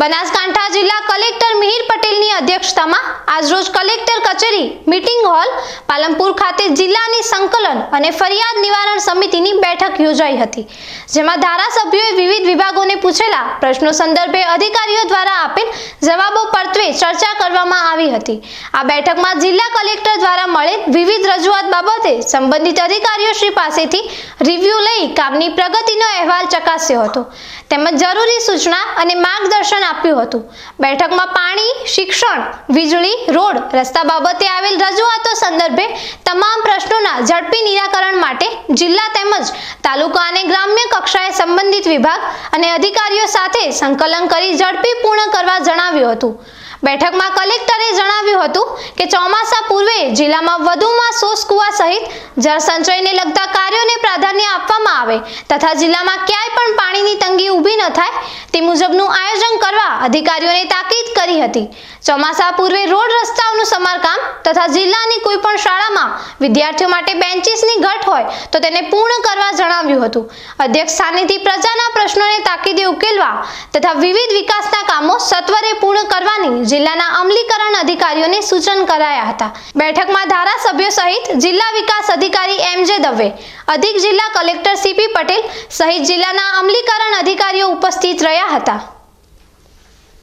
બનાસકાંઠા જિલ્લા કલેક્ટર મિહિર પટેલની અધ્યક્ષતામાં આજરોજ કલેક્ટર કચેરી મીટિંગ હોલ, પાલનપુર ખાતે જિલ્લાની સંકલન અને ફરિયાદ નિવારણ સમિતિની બેઠક યોજાઈ હતી, જેમાં ધારાસભ્યોએ વિવિધ વિભાગોને પૂછેલા પ્રશ્નો સંદર્ભે અધિકારીઓ દ્વારા આપેલ જવાબો પરત્વે ચર્ચા કરવામાં આવી હતી. આ બેઠકમાં જિલ્લા કલેક્ટર દ્વારા મળેલ વિવિધ રજૂઆત બાબતે સંબંધિત અધિકારીઓ શ્રી પાસેથી રિવ્યૂ લઈ કામની પ્રગતિનો અહેવાલ ચકાસ્યો હતો. તેમજ જરૂરી સૂચના અને માર્ગદર્શન આપ્યું હતું. બેઠકમાં પાણી, શિક્ષણ, વીજળી, રોડ રસ્તા બાબતે આવેલ રજૂઆતો સંદર્ભે તમામ પ્રશ્નોના ઝડપી નિરાકરણ માટે જિલ્લા તેમજ તાલુકા અને ગ્રામ્ય કક્ષાએ સંબંધિત વિભાગ અને અધિકારીઓ સાથે સંકલન કરી ઝડપી પૂર્ણ કરવા જણાવ્યું હતું. બેઠકમાં કલેક્ટરે જણાવ્યું હતું કે ચોમાસા પૂર્વે જિલ્લામાં વધુમાં સોસ કુવા સહિત જળસંચયને લગતા કાર્યોને પ્રાધાન્ય આપવામાં આવે તથા જિલ્લામાં ક્યાંય પણ પાણીની તંગી ઊભી ન થાય તે મુજબનું આયોજન કરવા અધિકારીઓને તાકીદ કરી હતી. ચોમાસા પૂર્વે રોડ રસ્તાઓનું સમારકામ તથા જિલ્લાની કોઈ પણ શાળામાં વિદ્યાર્થીઓ માટે બેન્ચીસની ઘટ હોય તો તેને પૂર્ણ કરવા જણાવ્યું હતું. અધ્યક્ષ સ્થાનેથી પ્રજાના પ્રશ્નોને તાકીદે ઉકેલવા તથા વિવિધ વિકાસના કામો સત્વરે પૂર્ણ કરવાની જિલ્લાના અમલીકરણ અધિકારીઓને સૂચન કરાયા હતા. બેઠકમાં ધારાસભ્યો સહિત જિલ્લા વિકાસ અધિકારી એમ જે દવે, અધિક જિલ્લા કલેક્ટર સીપી પટેલ સહિત જિલ્લાના અમલીકરણ અધિકારીઓ ઉપસ્થિત રહ્યા હતા.